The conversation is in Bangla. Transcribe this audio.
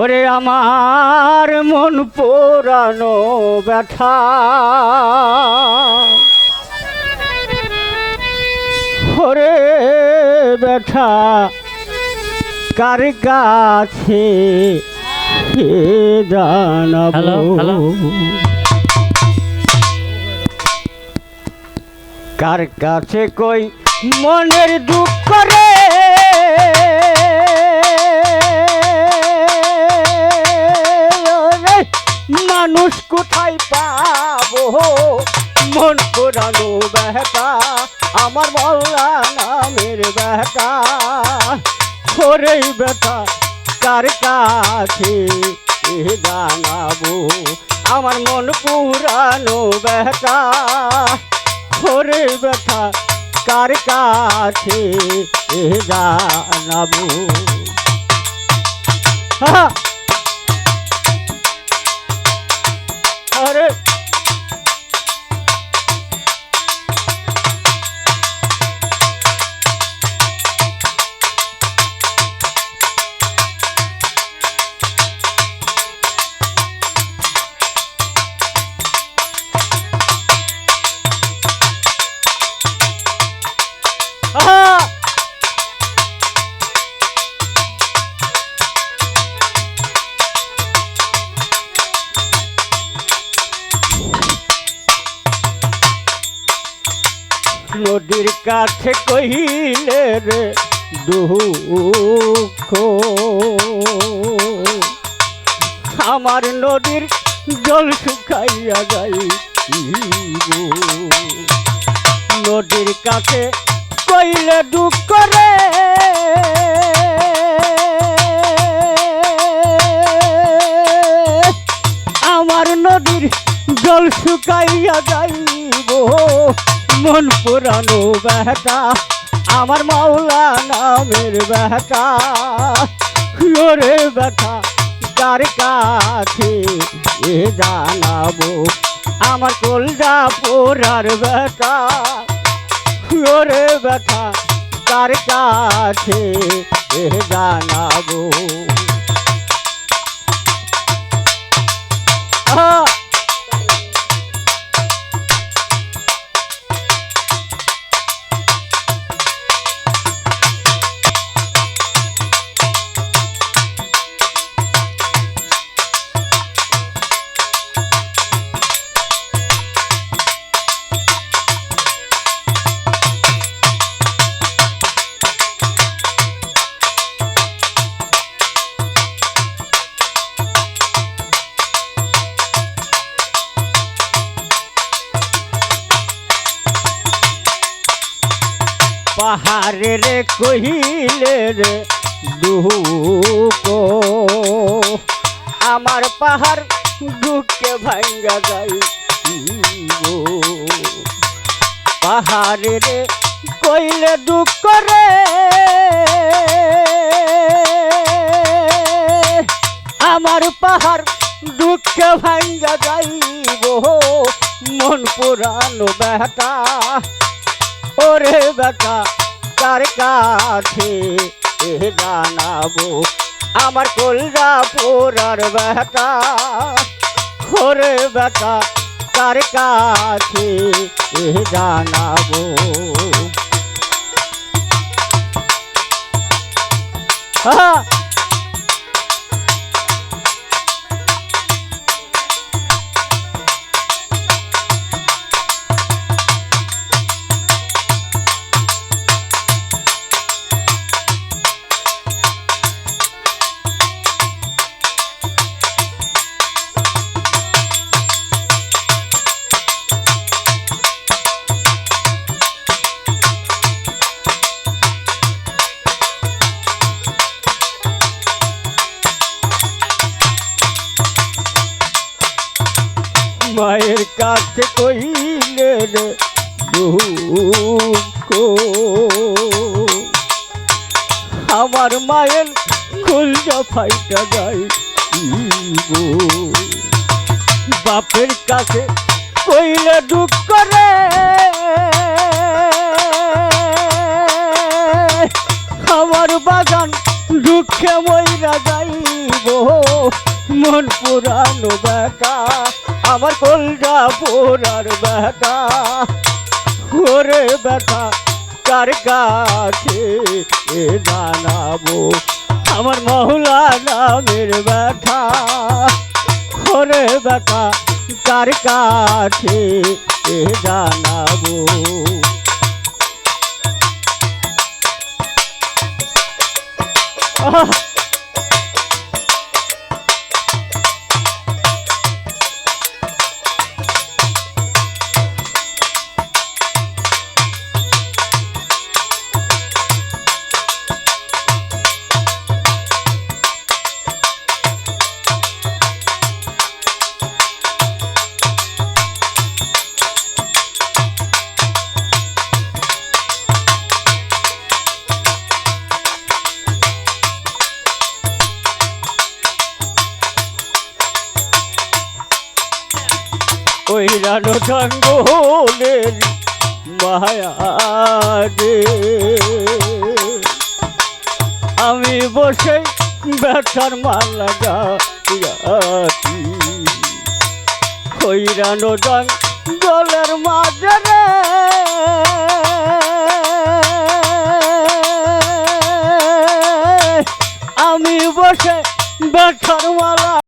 ওরে আমার মন পোড়ানো ব্যথা। ওরে ব্যথা কার কাছে। কার কাছে কই মনের দুঃখ রে? মানুষ কোথায় পাবো? মন পুরানো বেহতা আমার মল্লা নামের বেহতা ওরে বেটা কার কাছে জানাব? আমার মন পুরানো বেহতা ওরে ব্যথা, কার কাছে জানাব? হা! নদীর কাছে কহিলে রে, দুঃখ। আমার নদীর জল শুকাইয়া যাই নদীর কাছে কইলে দুঃখ রে। আমার নদীর জল শুকাইয়া যাইব। মন পুরানো বেহতা আমার মাওলা নামের বেহতা ওরে ব্যথা কার কাছে এ জানাব, আমার কলজা পোড়ার ব্যথা ওরে ব্যথা কার কাছে এ জানাব। আহা! পাহাড়ে রে কহিলে রে দুঃখ। আমার পাহাড় দুঃখে ভাঙ্গা যাই পাহাড়ে রে কইলে দুঃখ রে। আমার পাহাড় দুঃখে ভাঙ্গা যাইব মন পুরানো বেটা ওরে বেটা কার কাছে, এ জানাব আমার কলজা পোড়ার বেটা ওরে বেটা কার কাছে, এ জানাব। হা মায়ের কাছে কইলে রে দুঃখ। আমার মায়ের কুলজা ফাইটা গো বাপের কাছে কইলে দুঃখ করে আমার বাগান দুঃখে মইরা যাইব। মন পুরানো বেকা। আমার কলজা পোড়ার বেকা ওরে ব্যথা কার কাছে এ জানাব আমার মহুলা নামের ব্যথা ওরে ব্যথা কার কাছে এ জানাব আহ! ওই রানো জঙ্গলের মায়া রে আমি বসে ব্যথার মালা গাছি ওই রানো জঙ্গলের মাঝে রে আমি বসে ব্যথার মালা